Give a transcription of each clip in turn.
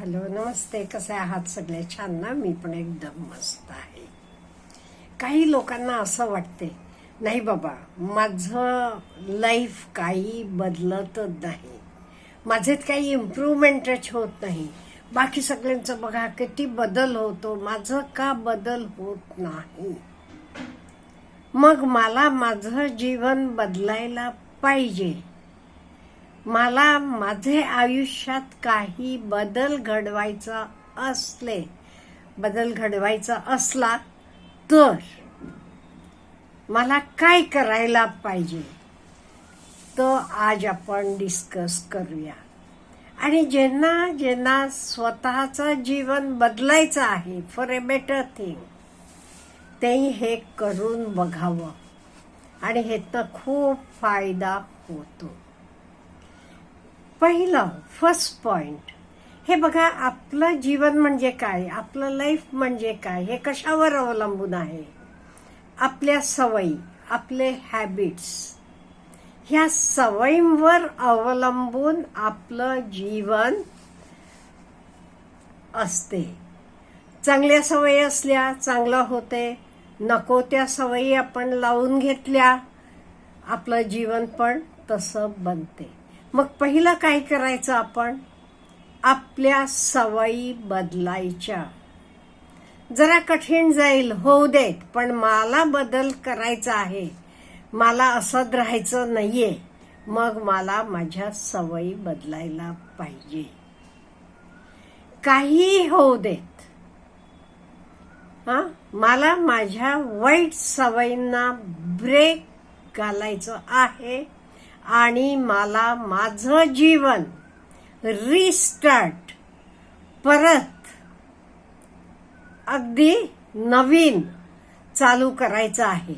Hello नमस्ते कसे आहात सगळे छान ना मी पण एकदम मस्त आहे काही लोकांना असं वाटते नाही बाबा माझं लाईफ काही बदलतच नाही माझ्यात काही इम्प्रूव्हमेंटच होत नाही बाकी सगळ्यांचं बघा किती बदल होतो माझं का बदल होत नाही मग मला माझं जीवन बदलायला पाहिजे मला माझे आयुष्यात काही बदल घडवायचा असले बदल घडवायचा असला तर मला काय करायला पाहिजे? तो आज आपण डिस्कस करूया. आणि ज्यांना ज्यांना स्वतःचं जीवन बदलायचं आहे फॉर ए बेटर थिंग ते हे करून बघावं. आणि ह्याचा खूप फायदा होतो. पहिलं फर्स्ट पॉइंट हे बघा आपलं जीवन म्हणजे काय? आपलं लाईफ म्हणजे काय? हे कशावर अवलंबून आहे? आपल्या सवयी आपले हॅबिट्स ह्या सवयींवर अवलंबून आपलं जीवन असते. चांगल्या सवयी असल्या चांगलं होते. नको त्या सवयी आपण लावून घेतल्या आपलं जीवन पण तसं बनते. मग पहिलं काय करायचं आपण? आपल्या सवयी बदलायच्या. जरा कठीण जाईल होऊ देत पण मला बदल करायचा आहे. मला असं राहायचं नाहीये. मग मला माझ्या सवयी बदलायला पाहिजे. काही होऊ देत. हा? मला माझ्या वाईट सवयींना ब्रेक घालायचं आहे. आणि मला माझं जीवन रिस्टार्ट परत अगदी नवीन चालू करायचं आहे.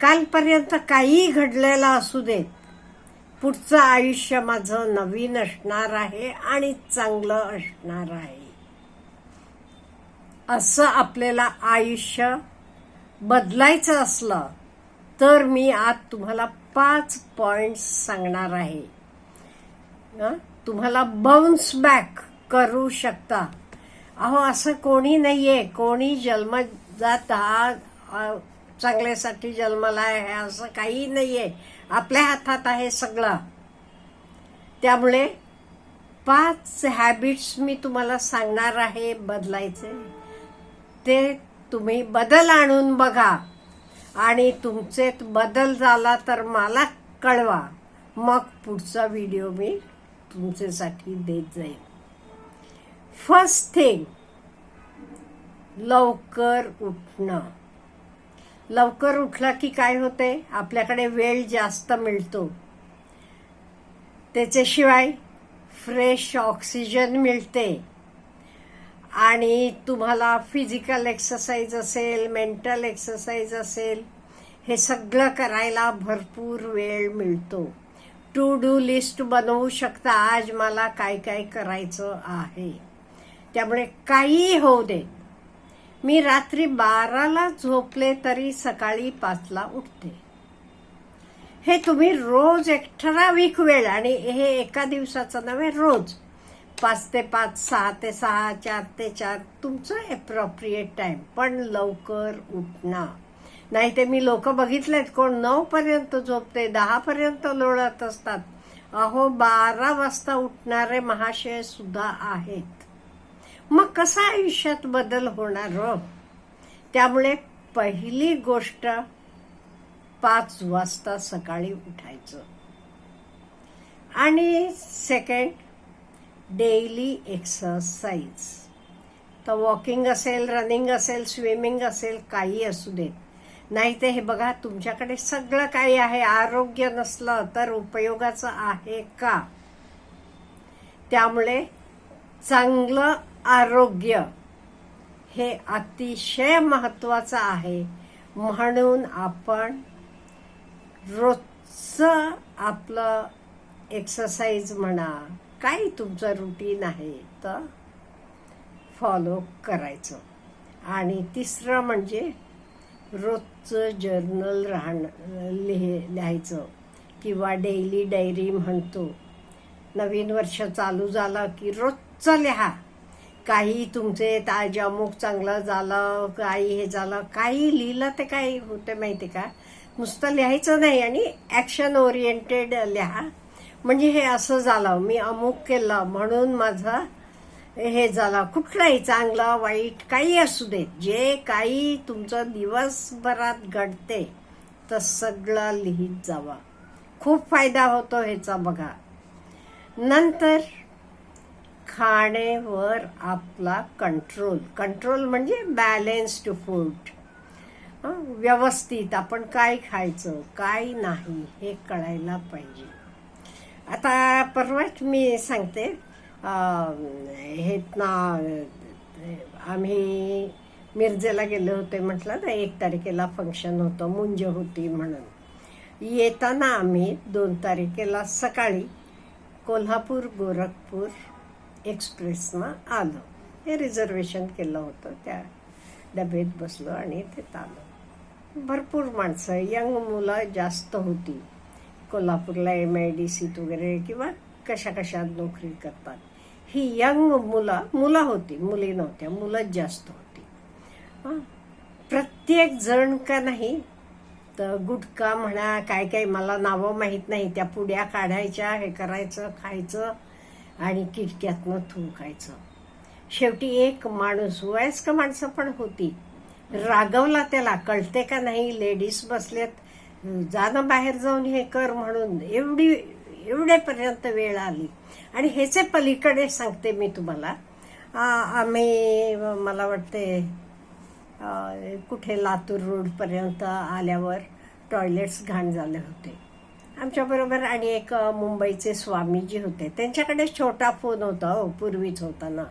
कालपर्यंत काही घडलेलं असू देत पुढचं आयुष्य माझं नवीन असणार आहे आणि चांगलं असणार आहे. असं आपल्याला आयुष्य बदलायचं असलं तर मी आज तुम्हाला पाच पॉइंट्स सांगणार आहे. तुम्हाला बाउन्स बॅक करू शकता. अहो असं कोणी नाही आहे कोणी जन्मजात हा चांगल्यासाठी जन्माला आहे असं काही नाही आहे आपल्या हातात आहे सगळं. त्यामुळे पाच हॅबिट्स मी तुम्हाला सांगणार आहे बदलायचे. ते तुम्ही बदल आणून बघा. आणि तुमचेत बदल झाला तर मला कळवा. मग पुढचा व्हिडिओ मी तुमच्यासाठी देत जाईल फर्स्ट थिंग लवकर उठणं. लवकर उठला की काय होते? आपल्याकडे वेळ जास्त मिळतो. त्याच्याशिवाय फ्रेश ऑक्सिजन मिळते. आणि तुम्हाला फिजिकल एक्सरसाइज असेल मेंटल एक्सरसाइज असेल हे सगळं करायला भरपूर वेळ मिळतो. टू डू लिस्ट बनवू शकता आज मला काय काय करायचं आहे. त्यामुळे काही होऊ दे. मी रात्री बाराला झोपले तरी सकाळी पाचला उठते. हे तुम्ही रोज एक ठराविक वेळ आणि हे एका दिवसाचं नव्हे रोज. पाच ते पाच सहा ते सहा चार ते चार. तुमचं एप्रोप्रिएट टाईम पण लवकर उठणं. नाही ते मी लोक बघितलेत कोण? नऊपर्यंत झोपते दहापर्यंत लोळत असतात. अहो बारा वाजता उठणारे महाशय सुद्धा आहेत. मग कसा आयुष्यात बदल होणार हो? त्यामुळे पहिली गोष्ट पाच वाजता सकाळी उठायचं. आणि सेकंड डेली एक्सरसाइज तर वॉकिंग असेल रनिंग असेल स्विमिंग असेल काही असू देत नाही ते हे बघा तुमच्याकडे सगळं काही आहे. आरोग्य नसलं तर उपयोगाचं आहे का? त्यामुळे चांगलं आरोग्य हे अतिशय महत्त्वाचं आहे. म्हणून आपण रोजचं आपलं एक्सरसाइज म्हणा काही तुमचं रुटीन आहे तर फॉलो करायचं. आणि तिसरं म्हणजे रोजचं जर्नल राहणं लिह लिहायचं. किंवा डेली डायरी म्हणतो. नवीन वर्ष चालू झालं की रोजचं लिहा. काही तुमचे ताजा अमुक चांगलं झालं काही हे झालं काही लिहिलं ते काही होतं माहिती का? नुसतं लिहायचं नाही आणि ॲक्शन ओरिएंटेड लिहा. म्हणजे हे असं झालं मी अमुक केलं म्हणून माझा हे झालं. कुठलाही चांगलं वाईट काही असू दे जे काही तुमचं दिवसभरात घडते तर सगळं लिहित जावा. खूप फायदा होतो ह्याचा बघा. नंतर खाण्यावर आपला कंट्रोल कंट्रोल म्हणजे बॅलेन्स्ड फूड व्यवस्थित आपण काय खायचं काय नाही हे कळायला पाहिजे. आता परवाच मी सांगते अं, हे ना आम्ही मिरजेला गेले होते म्हटलं ना एक तारखेला फंक्शन होतं मुंज होती म्हणून. येताना आम्ही दोन तारखेला सकाळी कोल्हापूर गोरखपूर एक्सप्रेसनं आलो. हे रिझर्वेशन केलं होतं त्या डबेत बसलो आणि तिथं आलो. भरपूर माणसं यंग मुलं जास्त होती. कोल्हापूरला एम आय डी सीत वगैरे किंवा कशा कशात नोकरी करतात. ही यंग मुलं मुलं होती मुली नव्हत्या मुलंच जास्त होती. प्रत्येक जण का नाही तर गुटखा म्हणा काय काय मला नावं माहीत नाही त्या पुड्या काढायच्या हे करायचं खायचं आणि किटक्यातनं थुंकायचं. शेवटी एक माणूस वयस्क माणसं पण होती. रागवला त्याला कळते का नाही लेडीज बसलेत जाणं बाहेर जाऊन हे कर म्हणून एवढी एवढेपर्यंत वेळ आली. आणि ह्याचे पलीकडे सांगते मी तुम्हाला. आम्ही मला वाटते कुठे लातूर रोडपर्यंत आल्यावर टॉयलेट्स घाण झाले होते. आमच्याबरोबर आणि एक मुंबईचे स्वामीजी होते. त्यांच्याकडे छोटा फोन होता हो पूर्वीच होता ना.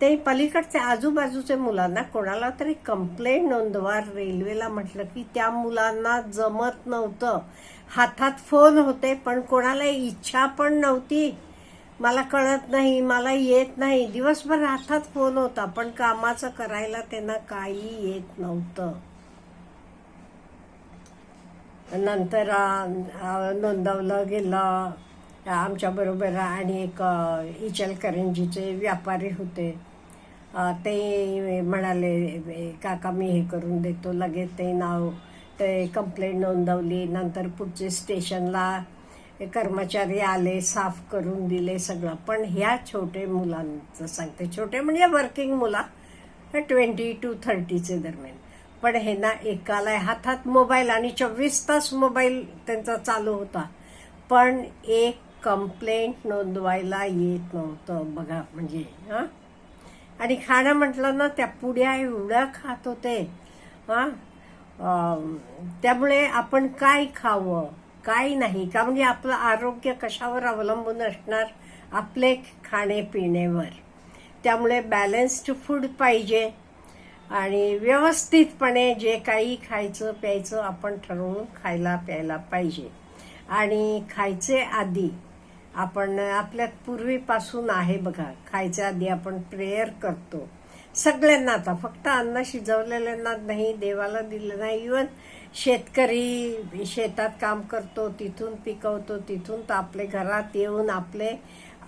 ते पलीकडच्या आजूबाजूच्या मुलांना कोणाला तरी कंप्लेंट नोंदवा रेल्वेला म्हटलं की त्या मुलांना जमत नव्हतं. हातात फोन होते पण कोणाला इच्छा पण नव्हती. मला कळत नाही मला येत नाही. दिवसभर हातात फोन होता पण कामाचं करायला त्यांना काही येत नव्हतं. नंतर नोंदवलं गेलं. आमच्याबरोबर आणि एक इचलकरंजीचे व्यापारी होते. ते म्हणाले काका मी हे करून देतो लगेच ते नाव ते कंप्लेंट नोंदवली. नंतर पुढचे स्टेशनला कर्मचारी आले साफ करून दिले सगळं. पण ह्या छोटे मुलांचं सांगते छोटे म्हणजे वर्किंग मुला ट्वेंटी टू थर्टीचे दरम्यान. पण हे ना एकाला हातात मोबाईल आणि चोवीस तास मोबाईल त्यांचा चालू होता. पण एक कंप्लेंट नोंदवायला येत नव्हतं बघा म्हणजे हां? आणि खाणं म्हटलं ना त्या पुड्या एवढ्या खात होते हां? त्यामुळे आपण काय खावं काय नाही? का म्हणजे आपलं आरोग्य कशावर अवलंबून असणार आपले खाणेपिणेवर त्यामुळे बॅलन्स्ड फूड पाहिजे आणि व्यवस्थितपणे जे काही खायचं प्यायचं आपण ठरवून खायला प्यायला पाहिजे. आणि खायचे आधी आपण आपल्यात पूर्वीपासून आहे बघा. खायच्या आधी आपण प्रेयर करतो. सगळ्यांना आता फक्त अन्न शिजवलेल्यांना नाही देवाला दिलं नाही. इवन शेतकरी शेतात काम करतो तिथून पिकवतो तिथून तर आपले घरात येऊन आपले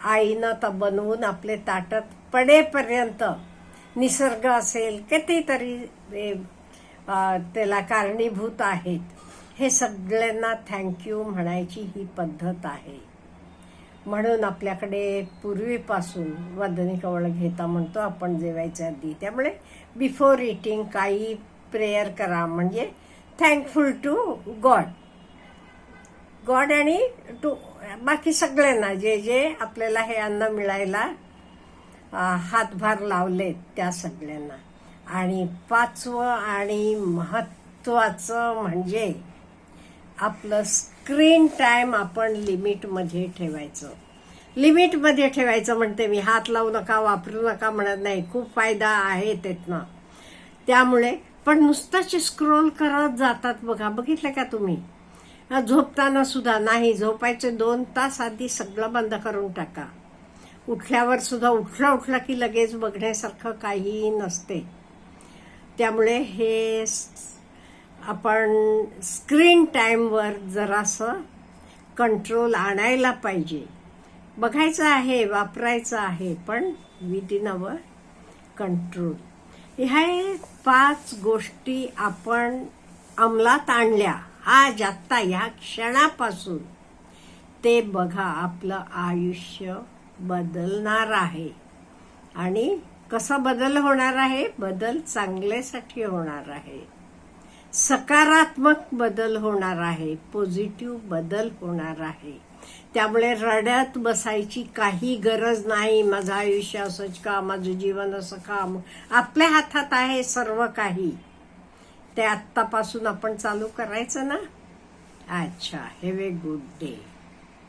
आईनं तर बनवून आपले ताटत पडेपर्यंत निसर्ग असेल कितीतरी त्याला कारणीभूत आहेत. हे सगळ्यांना थँक्यू म्हणायची ही पद्धत आहे. म्हणून आपल्याकडे पूर्वीपासून वदनी कवळ घेता म्हणतो आपण जेवायच्या आधी. त्यामुळे बिफोर इटिंग काही प्रेयर करा. म्हणजे थँकफुल टू गॉड गॉड आणि टू बाकी सगळ्यांना जे जे आपल्याला हे अन्न मिळायला हातभार लावलेत त्या सगळ्यांना. आणि पाचवं आणि महत्वाचं म्हणजे आपलं स्क्रीन टाईम आपण लिमिटमध्ये ठेवायचं. लिमिटमध्ये ठेवायचं म्हणते मी. हात लावू नका वापरू नका म्हणत नाही. खूप फायदा आहे त्यातनं. त्यामुळे पण नुसतंच स्क्रोल करत जातात बघा. बघितलं का तुम्ही? झोपताना सुद्धा नाही. झोपायचे दोन तास आधी सगळं बंद करून टाका. उठल्यावर सुद्धा उठला उठला की लगेच बघण्यासारखं काहीही नसते. त्यामुळे हे आपण स्क्रीन टाईमवर जरासं कंट्रोल आणायला पाहिजे. बघायचं आहे वापरायचं आहे पण विद इन अवर कंट्रोल ह्या पाच गोष्टी आपण अंमलात आणल्या. आज आत्ता ह्या क्षणापासून ते बघा आपलं आयुष्य बदलणार आहे. आणि कसा बदल होणार आहे? बदल चांगल्यासाठी होणार आहे. सकारात्मक बदल होणार आहे पॉझिटिव्ह बदल होणार आहे. त्यामुळे रड्यात बसायची काही गरज नाही. माझं आयुष्य असंच का? माझं जीवन असं का? आपल्या हातात आहे सर्व काही. ते आत्तापासून आपण चालू करायचं ना? अच्छा हॅव ए गुड डे